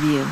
you.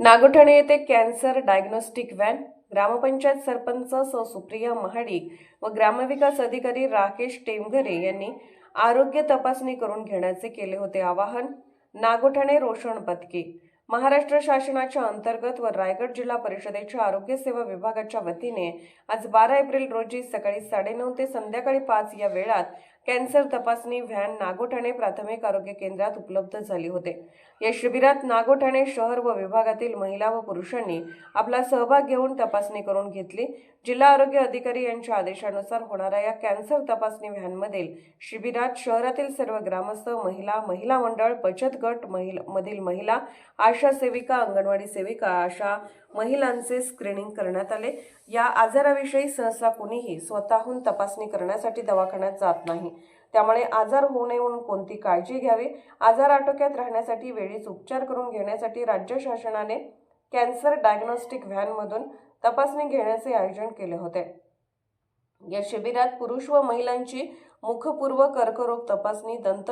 Nagothane येथे cancer diagnostic van gram panchayat sarpanch स सुप्रिया महाडिक व ग्रामविकास अधिकारी राकेश टेमघरे यांनी आरोग्य तपासणी करून घेण्याचे केले होते आवाहन नागोठणे रोषण पथके महाराष्ट्र शासनाच्या अंतर्गत व रायगड जिल्हा परिषदेच्या आरोग्य सेवा विभागाच्या वतीने आज बारा एप्रिल रोजी सकाळी साडेनऊ ते संध्याकाळी पाच या वेळात कॅन्सर तपासणी व्हॅन नागोठाणे प्राथमिक आरोग्य केंद्रात उपलब्ध झाली होते. या शिबिरात नागोठाणे शहर व विभागातील महिला व पुरुषांनी आपला सहभाग घेऊन तपासणी करून घेतली. जिल्हा आरोग्य अधिकारी यांच्या आदेशानुसार होणाऱ्या या कॅन्सर तपासणी व्हॅनमधील शिबिरात शहरातील सर्व ग्रामस्थ महिला महिला मंडळ बचत गट महिला मधील महिला आशा सेविका अंगणवाडी सेविका अशा महिलांचे स्क्रीनिंग करण्यात आले. या आजाराविषयी सहसा कुणीही स्वतःहून तपासणी करण्यासाठी दवाखान्यात जात नाही. त्यामुळे आजार होऊ नये म्हणून कोणती काळजी घ्यावी? आजार आटोक्यात राहण्यासाठी वेळीच उपचार करून घेण्यासाठी राज्य शासनाने कॅन्सर डायग्नोस्टिक व्हॅनमधून तपासणी घेण्याचे आयोजन केले होते. या शिबिरात पुरुष व महिलांची मुखपूर्व कर्करोग तपासणी दंत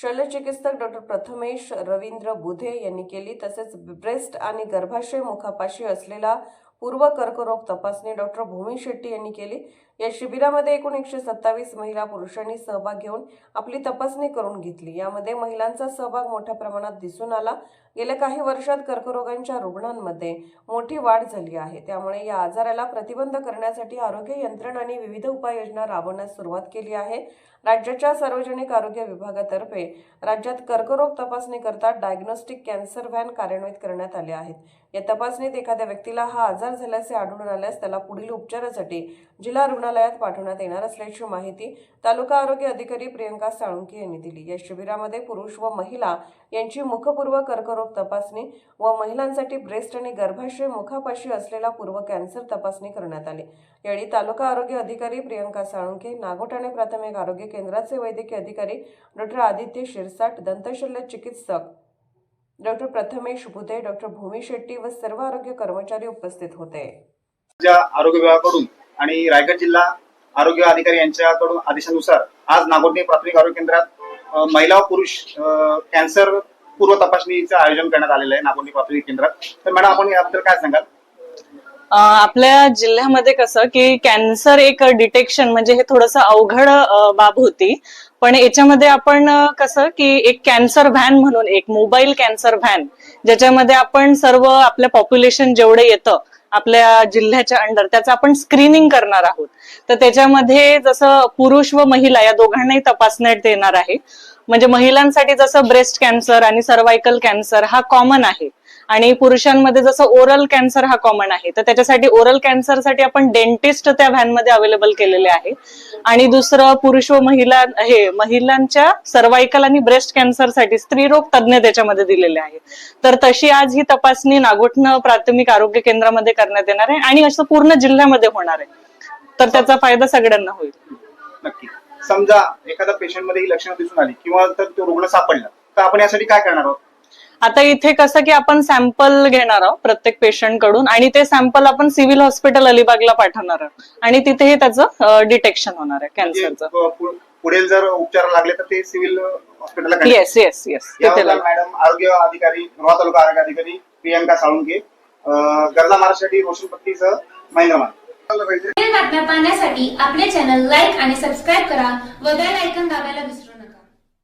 शल्यचिकित्सक डॉक्टर प्रथमेश रवींद्र बुधे यांनी केली. तसेच ब्रेस्ट आणि गर्भाशय मुखापाशी असलेला पूर्व कर्करोग तपासणी डॉक्टर भूमी शेट्टी यांनी केली. या शिबिरामध्ये एकूण एकशे सत्तावीस महिला पुरुषांनी सहभाग घेऊन आपली तपासणी करून घेतली. यामध्ये महिलांचा सहभाग मोठ्या प्रमाणात दिसून आला. गेल्या काही वर्षात कर्करोगांच्या रुग्णांमध्ये मोठी वाढ झाली आहे. त्यामुळे या आजाराला प्रतिबंध करण्यासाठी आरोग्य यंत्रणांनी विविध उपाययोजना राबवण्यास सुरुवात केली आहे. राज्याच्या सार्वजनिक आरोग्य विभागातर्फे राज्यात कर्करोग तपासणी करता डायग्नोस्टिक कॅन्सर व्हॅन कार्यान्वित करण्यात आले आहेत. या तपासणीत एखाद्या व्यक्तीला हा आजार झाल्याचे आढळून आल्यास त्याला पुढील उपचारासाठी जिल्हा रुग्णालयात पाठवण्यात येणार असल्याची माहिती तालुका आरोग्य अधिकारी प्रियंका साळुंके यांनी दिली. या शिबिरामध्ये पुरुष व महिला यांची मुखपूर्व कर्करोग तपासणी व महिलांसाठी ब्रेस्ट आणि गर्भाशय मुखापाशी असलेला पूर्व कॅन्सर तपासणी करण्यात आली. यावेळी तालुका आरोग्य अधिकारी प्रियंका साळुंके नागोठाणे प्राथमिक आरोग्य केंद्राचे वैद्यकीय अधिकारी डॉक्टर आदित्य शिरसाट दंतशल्य चिकित्सक डॉक्टर प्रथमेश बुधे डॉक्टर भूमी शेट्टी व सर्व आरोग्य कर्मचारी उपस्थित होते. आरोग्य विभागाकडून आणि रायगड जिल्हा आरोग्य अधिकारी यांच्याकडून आदेशानुसार आज नागोठणे प्राथमिक आरोग्य केंद्रात महिला व पुरुष कॅन्सर पूर्व तपासणीचं आयोजन करण्यात आलेलं आहे नागोठणे प्राथमिक केंद्रात. तर मॅडम आपण याबद्दल काय सांगाल? आपल्या जिल्ह्यामध्ये कसं की कॅन्सर एक डिटेक्शन म्हणजे हे थोडंसं अवघड बाब होती. पण याच्यामध्ये आपण कसं की एक कॅन्सर व्हॅन म्हणून एक मोबाईल कॅन्सर व्हॅन ज्याच्यामध्ये आपण सर्व आपल्या पॉप्युलेशन जेवढे येतं आपल्या जिल्ह्याच्या अंडर त्याचं आपण स्क्रीनिंग करणार आहोत. तर त्याच्यामध्ये जसं पुरुष व महिला या दोघांनाही तपासण्यात येणार आहे. म्हणजे महिलांसाठी जसं ब्रेस्ट कॅन्सर आणि सर्वायकल कॅन्सर हा कॉमन आहे. आणि पुरुषांमध्ये जसं ओरल कॅन्सर हा कॉमन आहे तर त्याच्यासाठी ओरल कॅन्सरसाठी आपण डेंटिस्ट त्या व्हॅनमध्ये अवेलेबल केलेले आहे. आणि दुसरं पुरुष व महिला हे महिलांच्या सर्वायकल आणि ब्रेस्ट कॅन्सरसाठी स्त्रीरोग तज्ज्ञ त्याच्यामध्ये दिलेले आहे. तर तशी आज ही तपासणी नागोठणं प्राथमिक आरोग्य केंद्रामध्ये करण्यात येणार आहे आणि असं पूर्ण जिल्ह्यामध्ये होणार आहे. तर त्याचा फायदा सगळ्यांना होईल. नक्की. समजा एखाद्या पेशंटमध्ये ही लक्षणं दिसून आली किंवा तर तो रुग्ण सापडला तर आपण यासाठी काय करणार आहोत? आता इथे कसं की आपण सॅम्पल घेणार आहोत प्रत्येक पेशंटकडून आणि ते सॅम्पल आपण सिव्हिल हॉस्पिटल अलिबागला पाठवणार आहोत आणि तिथेही त्याचं डिटेक्शन होणार आहे म्हणजे कॅन्सरचं पु- पु- पुढील जर उपचार लागले तर ते सिव्हिल हॉस्पिटलला. Yes yes yes. मॅडम आरोग्य अधिकारी रोहा तालुका आरोग्य अधिकारी प्रियंका साळुंके अं, गरजा महाराष्ट्रासाठी रोशन पट्टीसह महेंद्र मान पुढील बातम्या पाहण्यासाठी आपले चॅनल लाईक आणि सबस्क्राईब करा व बेल आयकॉन दाबायला विसरू